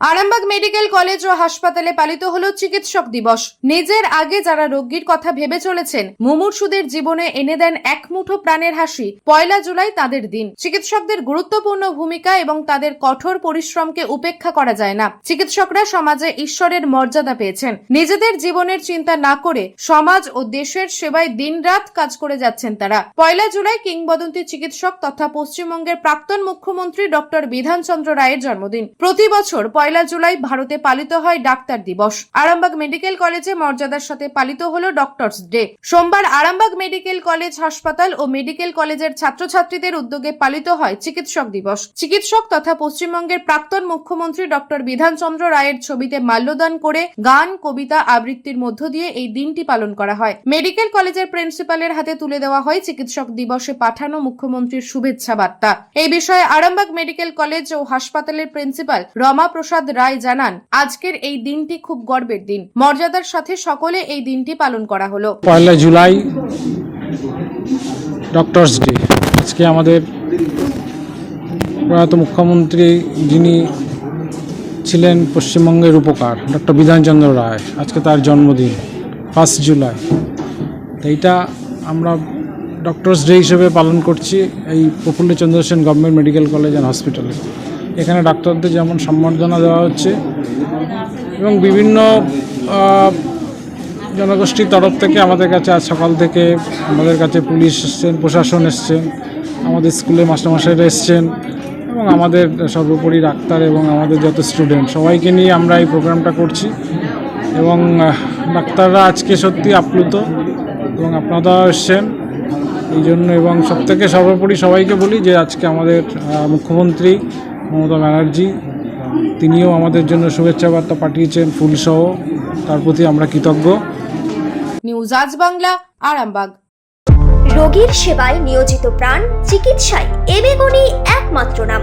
Arambagh medical college ও হাসপাতালে পালিত হলো চিকিৎসক দিবস। নিজের আগে যারা রোগীর কথা ভেবে চলেছেন, মুমূর্ষুদের জীবনে এনে দেন এক মুঠো প্রাণের হাসি। পয়লা জুলাই তাদের দিন। চিকিৎসকদের গুরুত্বপূর্ণ ভূমিকা এবং তাদের কঠোর পরিশ্রমকে উপেক্ষা করা যায় না। চিকিৎসকরা সমাজে ঈশ্বরের মর্যাদা পেয়েছেন। নিজেদের জীবনের চিন্তা না করে সমাজ ও দেশের সেবায় দিনরাত কাজ করে যাচ্ছেন তারা। পয়লা জুলাই কিংবদন্তি চিকিৎসক তথা পশ্চিমবঙ্গের প্রাক্তন মুখ্যমন্ত্রী ডক্টর বিধানচন্দ্র রায়ের জন্মদিন। প্রতি বছর পয়লা জুলাই ভারতে পালিত হয় ডাক্তার দিবস। আরামবাগ মেডিকেল কলেজে মর্যাদার সাথে পালিত হলো ডক্টরস ডে। সোমবার আরামবাগ মেডিকেল কলেজ হাসপাতাল ও মেডিকেল কলেজের ছাত্রছাত্রীদের উদ্যোগে পালিত হয় চিকিৎসক দিবস। চিকিৎসক তথা পশ্চিমবঙ্গের প্রাক্তন মুখ্যমন্ত্রী ডক্টর বিধানচন্দ্র রায়ের ছবিতে মাল্যদান করে গান, কবিতা আবৃত্তির মধ্য দিয়ে এই দিনটি পালন করা হয়। মেডিকেল কলেজের প্রিন্সিপালের হাতে তুলে দেওয়া হয় চিকিৎসক দিবসে পাঠানো মুখ্যমন্ত্রীর শুভেচ্ছা বার্তা। এই বিষয়ে আরামবাগ মেডিকেল কলেজ ও হাসপাতালের প্রিন্সিপাল রমা প্রসাদ রায় জানান, আজকের এই দিনটি খুব গর্বের দিন। মর্যাদার সাথে সকলে এই দিনটি পালন করা হলো। পয়লা জুলাই ডক্টরস ডে আজকে আমাদের প্রয়াত মুখ্যমন্ত্রী যিনি ছিলেন পশ্চিমবঙ্গের উপকার ডক্টর বিধানচন্দ্র রায়, আজকে তার জন্মদিন ফার্স্ট জুলাই। এইটা আমরা ডক্টরস ডে হিসেবে পালন করছি এই Prafulla Chandra Sen government medical college and হসপিটালে এখানে ডাক্তারদের যেমন সম্বর্ধনা দেওয়া হচ্ছে এবং বিভিন্ন জনগোষ্ঠীর তরফ থেকে আমাদের কাছে আজ সকাল থেকে আমাদের কাছে পুলিশ এসছেন, প্রশাসন এসছেন, আমাদের স্কুলে মাস্টারমশাইরা এসছেন এবং আমাদের সর্বোপরি ডাক্তার এবং আমাদের যত স্টুডেন্ট, সবাইকে নিয়ে আমরা এই প্রোগ্রামটা করছি এবং ডাক্তাররা আজকে সত্যি আপ্লুত এবং আপনারাও এসছেন। এই জন্য এবং সব থেকে সর্বোপরি সবাইকে বলি যে আজকে আমাদের মুখ্যমন্ত্রী মমতা ব্যানার্জি তিনিও আমাদের জন্য শুভেচ্ছা বার্তা পাঠিয়েছেন ফুলসহ। তার প্রতি আমরা কৃতজ্ঞ। নিউজ আজ বাংলা আরামবাগ। রোগীর সেবায় নিয়োজিত প্রাণ চিকিৎসায় এবেগুনি একমাত্র নাম।